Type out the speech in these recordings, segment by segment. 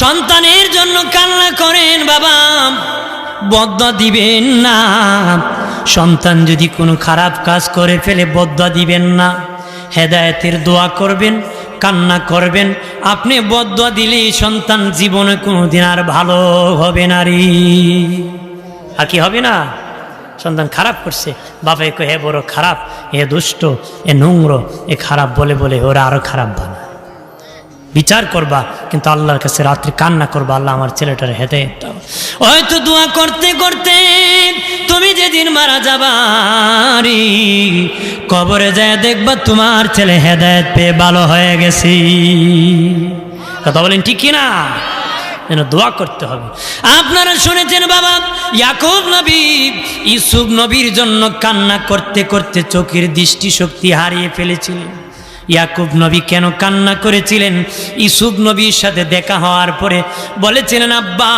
সন্তানের জন্য কান্না করেন বাবা বদ্ধ দিবেন না। সন্তান যদি কোনো খারাপ কাজ করে ফেলে বদ্ধ দিবেন না। হেদায়েতের দোয়া করবেন, কান্না করবেন। আপনি বদ্ধ দিলে সন্তান জীবনে কোনোদিন আর ভালো হবে না রে। আর কি হবে না? সন্তান খারাপ করছে। বাবা এ হে বড় খারাপ, এ দুষ্ট, এ নোংর, এ খারাপ বলে বলে ওরা আরও খারাপ বিচার করবা কিন্তু আল্লাহর কাছে রাত্রি কান্না করবা আল্লাহ আমার ছেলেটার হেদে হয়তো দোয়া করতে করতে তুমি যেদিন মারা যাবা রে, কবরে যায় দেখবা তোমার ছেলে হেদায়ত পেয়ে ভালো হয়ে গেছি। কথা বলেন ঠিক না যেন দোয়া করতে হবে। আপনারা শুনেছেন বাবা ইয়াকুব নবী ইসুফ নবীর জন্য কান্না করতে করতে চোখের দৃষ্টিশক্তি হারিয়ে ফেলেছিলেন। ইয়াকুব নবী কেন কান্না করেছিলেন? ইসুফ নবীর সাথে দেখা হওয়ার পরে বলেছিলেন, আব্বা,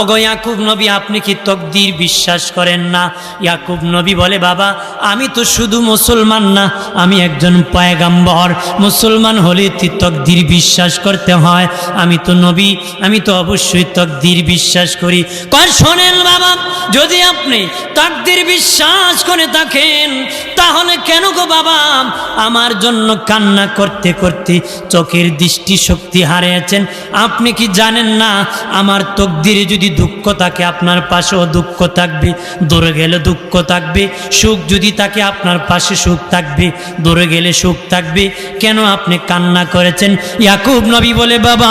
ওগো ইয়াকুব নবী, আপনি কি তকদির বিশ্বাস করেন না? ইয়াকুব নবী বলে, বাবা, আমি তো শুধু মুসলমান না, আমি একজন পায়গাম্বর। মুসলমান হলে তকদির বিশ্বাস করতে হয়। আমি তো নবী, আমি তো অবশ্যই তকদির বিশ্বাস করি। কয়, শোনেন বাবা, যদি আপনি তকদির বিশ্বাস করে থাকেন, তাহলে কেন গো বাবা, আমার জন্য কান্না করতে করতে চোখের দৃষ্টি শক্তি হারিয়েছেন। আপনি কি জানেন না, আমার তকদিরে যদি দুঃখ থাকে, আপনার পাশেও দুঃখ থাকবে, দূরে গেলে দুঃখ থাকবে, সুখ যদি থাকে, আপনার পাশে সুখ থাকবে, দূরে গেলে সুখ থাকবে। কেন আপনি কান্না করেছেন? ইয়াকুব নবী বলে, বাবা,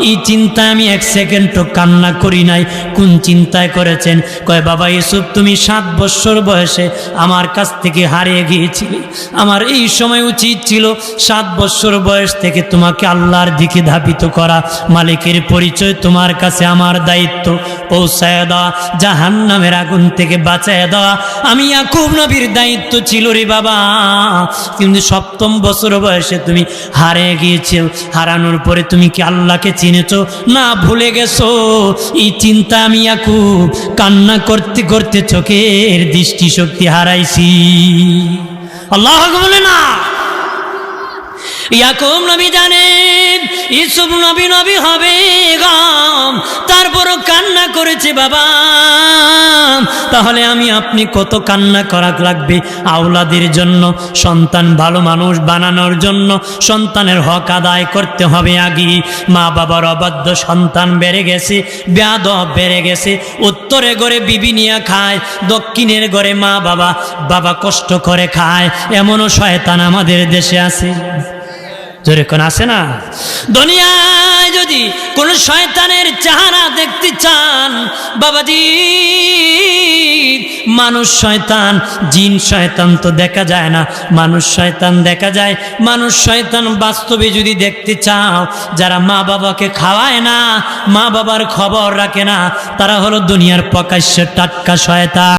এই চিন্তায় আমি এক সেকেন্ডও কান্না করি নাই। কোন চিন্তায় করেছেন? কয়, বাবা ইউসুফ, তুমি সাত বছর বয়সে আমার কাছ থেকে হারিয়ে গিয়েছিলে। আমার এই সময় উচিত ছিল সাত বছর বয়স থেকে তোমাকে আল্লাহর দিকে ধাবিত করা। মালিকের পরিচয় তোমার কাছে আমার দায়িত্ব। পৌঁছায় দেওয়া জাহান নামের আগুন থেকে বাঁচায় দেওয়া আমি ইয়াকুব নবীর দায়িত্ব ছিল রে বাবা। কিন্তু সপ্তম বছর বয়সে তুমি হারিয়ে গিয়েছো হারানোর পরে তুমি কি আল্লাহকে চিনেছো? না, ভুলে গেছো। এই চিন্তা আমি ইয়াকুব কান্না করতে করতে চোখের দৃষ্টিশক্তি হারাইছি। আল্লাহ বলে না। ইয়াকুব নবী জানেন ইসুফ নবী নবী হবে গাম, তারপরও কান্না করেছে বাবা। তাহলে আমি, আপনি কত কান্না করা লাগবে আওলাদের জন্য, সন্তান ভালো মানুষ বানানোর জন্য, সন্তানের হক আদায় করতে হবে আগে। মা বাবার অবাধ্য সন্তান বেড়ে গেছে ব্যাদ বেড়ে গেছে, উত্তরে ঘরে বিবি নিয়ে খায়, দক্ষিণের ঘরে মা বাবা বাবা কষ্ট করে খায়, এমনও শয়তান আমাদের দেশে আছে। জোরে কোন আছে না? দুনিয়ায় যদি কোন শয়তানের চেহারা দেখতে চান, বাবাজি, মানুষ শয়তান, জিন শয়তান তো দেখা যায় না। মানুষ শয়তান দেখা যায়। মানুষ শয়তান বাস্তবে যদি দেখতে চাও, যারা মা বাবাকে খাওয়ায় না, মা বাবার খবর রাখে না, তারা হলো দুনিয়ার প্রকাশ্য টাটকা শয়তান।